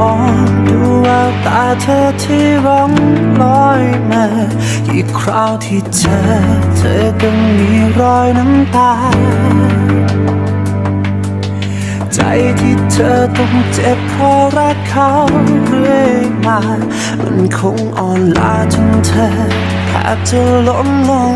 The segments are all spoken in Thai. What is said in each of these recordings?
อดูว่าตาเธอที่ร้องลอยมาอีกคราวที่เจอเธอก็มีรอยน้ำตา ใจที่เธอต้องเจ็บเพราะรักเขาเรื่อยมา มันคงอ่อนล้าจนเธอแทบจะล้มลง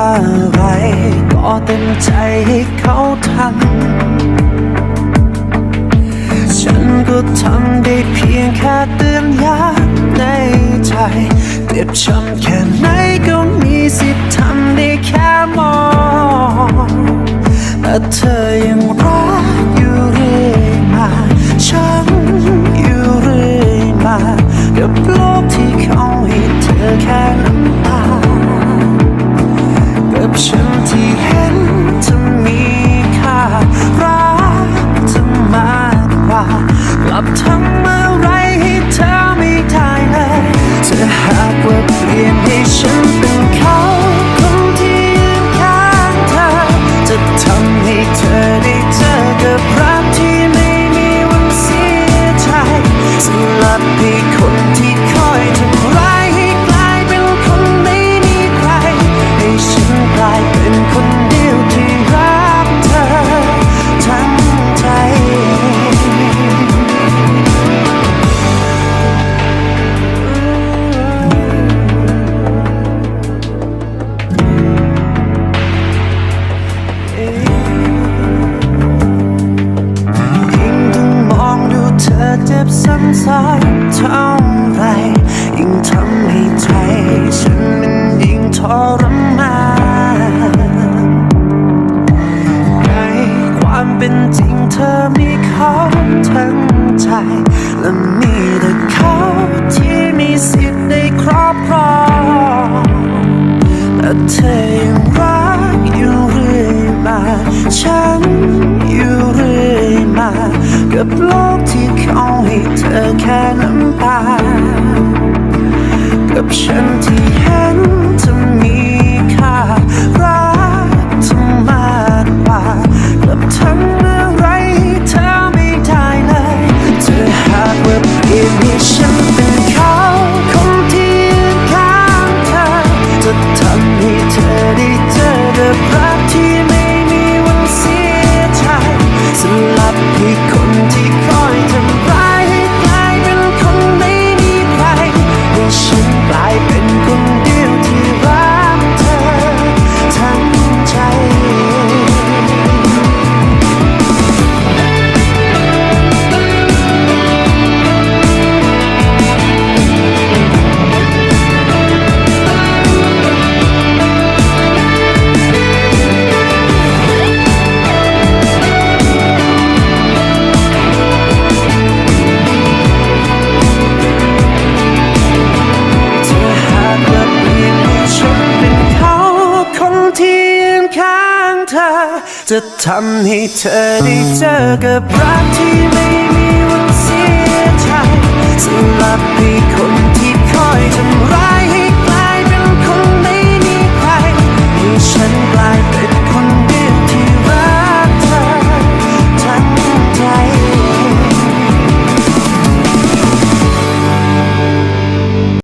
อะไรก็เต็มใจให้เขาทำฉันก็ทำได้เพียงแค่เตือนย้ำในใจเจ็บช้ำแค่ไหนก็มีสิทธิ์ทำได้แค่ น ซ้ำซ้อนเท่าไร ยิ่งทำให้ใจฉันมันยิ่งทรมานในความเป็นจริงเธอมีเขาทั้งใจ และมีแต่เขาที่มีสิทธิ์ได้ครอบครองแต่เธอยังรักอยู่เรื่อยมา ฉันอยู่เรื่อยมา กับโลกที่ เข จะทำให้เธอได้เจอกับรักที่ไม่มีวันเสียใจสำหรับพี่คนที่คอยทำ